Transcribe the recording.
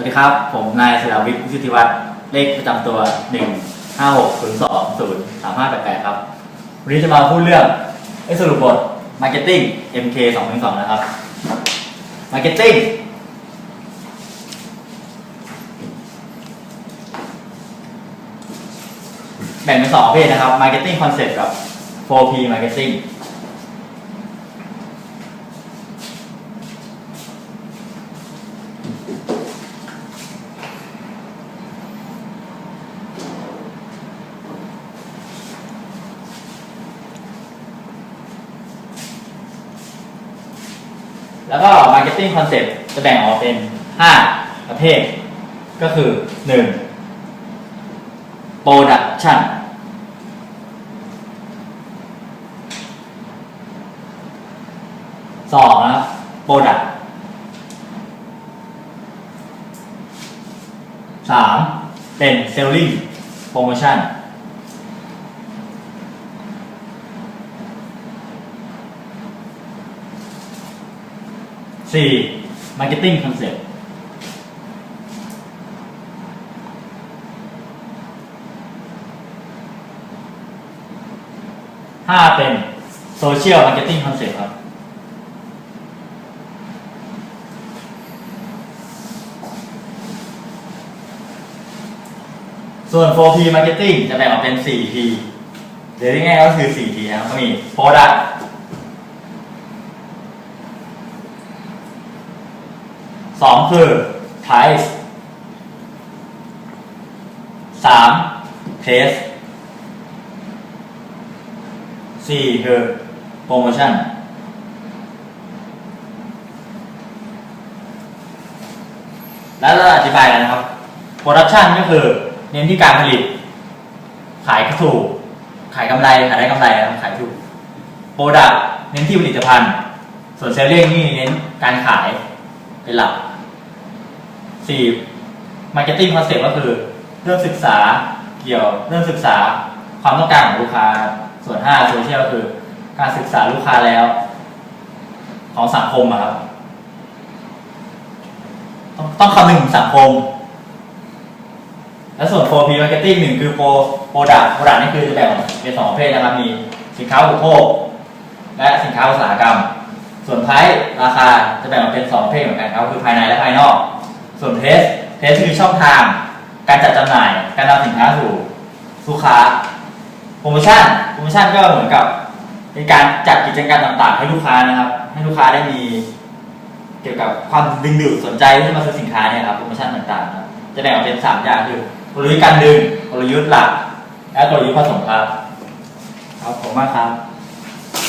วัสดีครับ ผมนายสราวิทย์วิสุทธิวัฒน์เลขประจำตัว 1 5 6 0 2 0 3 5 8 8 ครับ วันนี้จะมาพูดเรื่องไอ้สรุปบท Marketing MK 2 1 2นะครับ Marketing แบ่งเป็นสองประเภทนะครับ Marketing Concept กับ 4P Marketing แล้วก็ Marketing Concept จะแบ่งออกเป็น 5 ประเภท ก็คือ 1. Production สองนะครับ Product สามเป็น Selling Promotion สี่ Marketing Concept ห้าเป็น Social Marketing Concept ครับส่วน 4P Marketing จะแบ่งออกเป็น 4P เดี๋ยวง่ายก็คือ 4P นะครับก็มี Product สองคือ price สาม taste สี่คือ promotion แล้วเราอธิบายกันนะครับ production ก็คือเน้นที่การผลิต ขายถูก ขายกำไร ขายได้กำไรนะครับขายถูก product เน้นที่ผลิตภัณฑ์ ส่วน selling นี่เน้นการขายเป็นหลัก สี่ marketing concept ก็คือเรื่องศึกษาเกี่ยวเรื่องศึกษาความต้องการของลูกค้า ส่วนห้า social ก็คือ การศึกษาลูกค้าแล้ว ของสังคมอะครับต้องต้องคำนึงถึงสังคม และส่วน 4P marketing หนึ่งคือ pro product product นี่คือจะแบ่งเป็นสองประเภทนะครับมีสินค้าอุปโภค และสินค้าอุตสาหกรรม ส่วนไพรราคาจะแบ่งออกเป็นสองประเภทเหมือนกันครับคือภายในและภายนอก ส่วนเทสเทสคือช่องทาง การจัดจำหน่าย การนำสินค้าสู่ลูกค้าโปรโมชั่นโปรโมชั่นก็เหมือนกับเป็นการจัดกิจกรรมต่าง ๆ ให้ลูกค้านะครับ ให้ลูกค้าได้มี เกี่ยวกับความดึงดูดสนใจที่จะมาซื้อสินค้าเนี่ยครับโปรโมชั่นต่างๆครับจะแบ่งออกเป็นสามอย่างคือกลยุทธ์การดึงกลยุทธ์หลัก และกลยุทธ์ผสมครับครับผมมากครับ